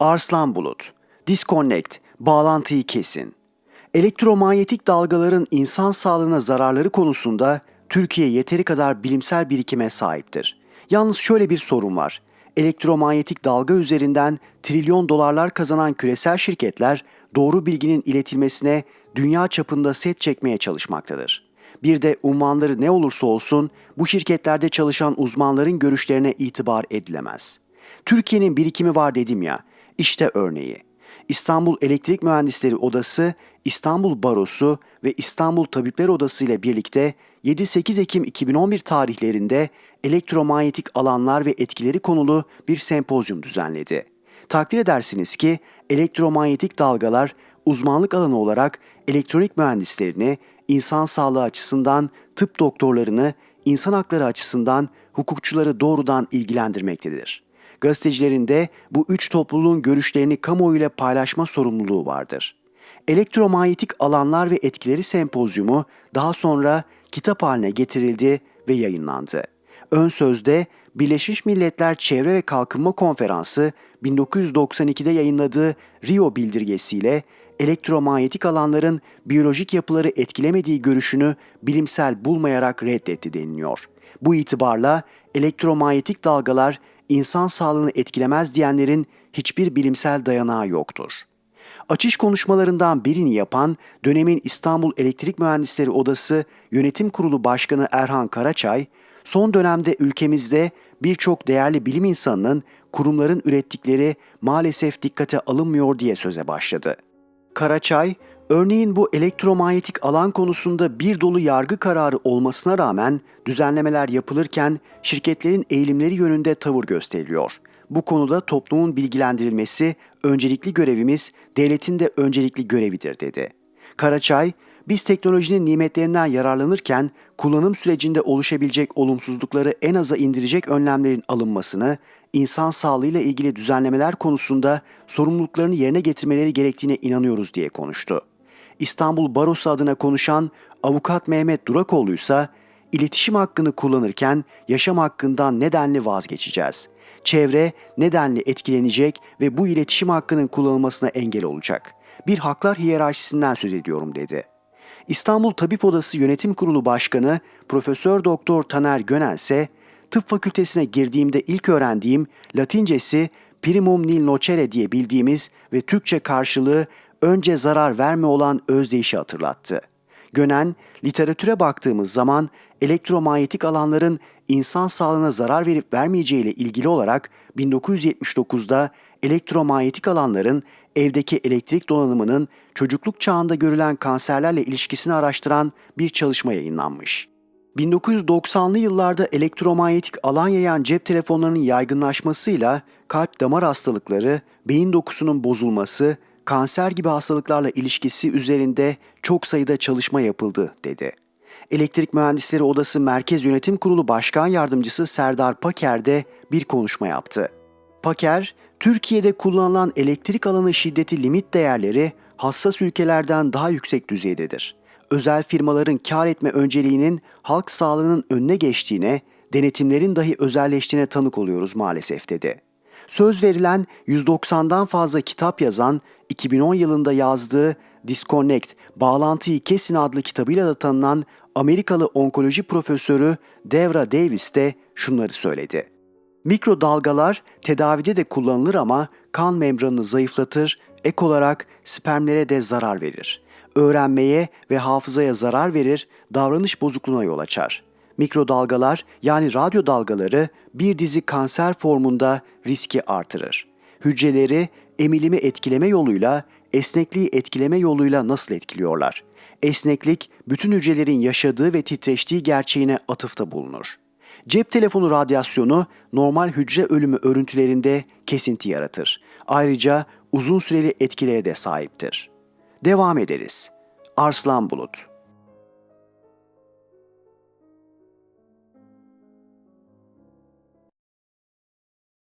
Arslan Bulut, Disconnect, bağlantıyı kesin. Elektromanyetik dalgaların insan sağlığına zararları konusunda Türkiye yeteri kadar bilimsel birikime sahiptir. Yalnız şöyle bir sorun var. Elektromanyetik dalga üzerinden trilyon dolarlar kazanan küresel şirketler doğru bilginin iletilmesine dünya çapında set çekmeye çalışmaktadır. Bir de unvanları ne olursa olsun bu şirketlerde çalışan uzmanların görüşlerine itibar edilemez. Türkiye'nin birikimi var dedim ya, işte örneği. İstanbul Elektrik Mühendisleri Odası, İstanbul Barosu ve İstanbul Tabipler Odası ile birlikte 7-8 Ekim 2011 tarihlerinde elektromanyetik alanlar ve etkileri konulu bir sempozyum düzenledi. Takdir edersiniz ki elektromanyetik dalgalar uzmanlık alanı olarak elektronik mühendislerini, insan sağlığı açısından tıp doktorlarını, insan hakları açısından hukukçuları doğrudan ilgilendirmektedir. Gazetecilerin de bu üç topluluğun görüşlerini kamuoyuyla paylaşma sorumluluğu vardır. Elektromanyetik alanlar ve etkileri sempozyumu daha sonra kitap haline getirildi ve yayınlandı. Ön sözde Birleşmiş Milletler Çevre ve Kalkınma Konferansı 1992'de yayınladığı Rio bildirgesiyle elektromanyetik alanların biyolojik yapıları etkilemediği görüşünü bilimsel bulmayarak reddetti deniliyor. Bu itibarla elektromanyetik dalgalar insan sağlığını etkilemez diyenlerin hiçbir bilimsel dayanağı yoktur. Açış konuşmalarından birini yapan dönemin İstanbul Elektrik Mühendisleri Odası Yönetim Kurulu Başkanı Erhan Karaçay, son dönemde ülkemizde birçok değerli bilim insanının kurumların ürettikleri maalesef dikkate alınmıyor diye söze başladı. Karaçay, örneğin bu elektromanyetik alan konusunda bir dolu yargı kararı olmasına rağmen düzenlemeler yapılırken şirketlerin eğilimleri yönünde tavır gösteriliyor. Bu konuda toplumun bilgilendirilmesi öncelikli görevimiz, devletin de öncelikli görevidir dedi. Karaçay, biz teknolojinin nimetlerinden yararlanırken kullanım sürecinde oluşabilecek olumsuzlukları en aza indirecek önlemlerin alınmasını, insan sağlığıyla ilgili düzenlemeler konusunda sorumluluklarını yerine getirmeleri gerektiğine inanıyoruz diye konuştu. İstanbul Barosu adına konuşan avukat Mehmet Durakoğlu ise iletişim hakkını kullanırken yaşam hakkından nedenli vazgeçeceğiz. Çevre nedenli etkilenecek ve bu iletişim hakkının kullanılmasına engel olacak. Bir haklar hiyerarşisinden söz ediyorum dedi. İstanbul Tabip Odası Yönetim Kurulu Başkanı Profesör Doktor Taner Gönel ise tıp fakültesine girdiğimde ilk öğrendiğim Latincesi primum nil nocere diye bildiğimiz ve Türkçe karşılığı önce zarar verme olan özdeyişi hatırlattı. Gönen, literatüre baktığımız zaman elektromanyetik alanların insan sağlığına zarar verip vermeyeceği ile ilgili olarak 1979'da elektromanyetik alanların evdeki elektrik donanımının çocukluk çağında görülen kanserlerle ilişkisini araştıran bir çalışma yayınlanmış. 1990'lı yıllarda elektromanyetik alan yayan cep telefonlarının yaygınlaşmasıyla kalp damar hastalıkları, beyin dokusunun bozulması, kanser gibi hastalıklarla ilişkisi üzerinde çok sayıda çalışma yapıldı dedi. Elektrik Mühendisleri Odası Merkez Yönetim Kurulu Başkan Yardımcısı Serdar Paker de bir konuşma yaptı. Paker, Türkiye'de kullanılan elektrik alanı şiddeti limit değerleri hassas ülkelerden daha yüksek düzeydedir. Özel firmaların kar etme önceliğinin halk sağlığının önüne geçtiğine, denetimlerin dahi özelleştiğine tanık oluyoruz maalesef dedi. Söz verilen 190'dan fazla kitap yazan 2010 yılında yazdığı Disconnect, Bağlantıyı Kesin adlı kitabıyla da tanınan Amerikalı onkoloji profesörü Devra Davis de şunları söyledi. Mikrodalgalar tedavide de kullanılır ama kan membranını zayıflatır, ek olarak spermlere de zarar verir. Öğrenmeye ve hafızaya zarar verir, davranış bozukluğuna yol açar. Mikrodalgalar yani radyo dalgaları bir dizi kanser formunda riski artırır. Hücreleri emilimi etkileme yoluyla, esnekliği etkileme yoluyla nasıl etkiliyorlar? Esneklik bütün hücrelerin yaşadığı ve titreştiği gerçeğine atıfta bulunur. Cep telefonu radyasyonu normal hücre ölümü örüntülerinde kesinti yaratır. Ayrıca uzun süreli etkilere de sahiptir. Devam ederiz. Arslan Bulut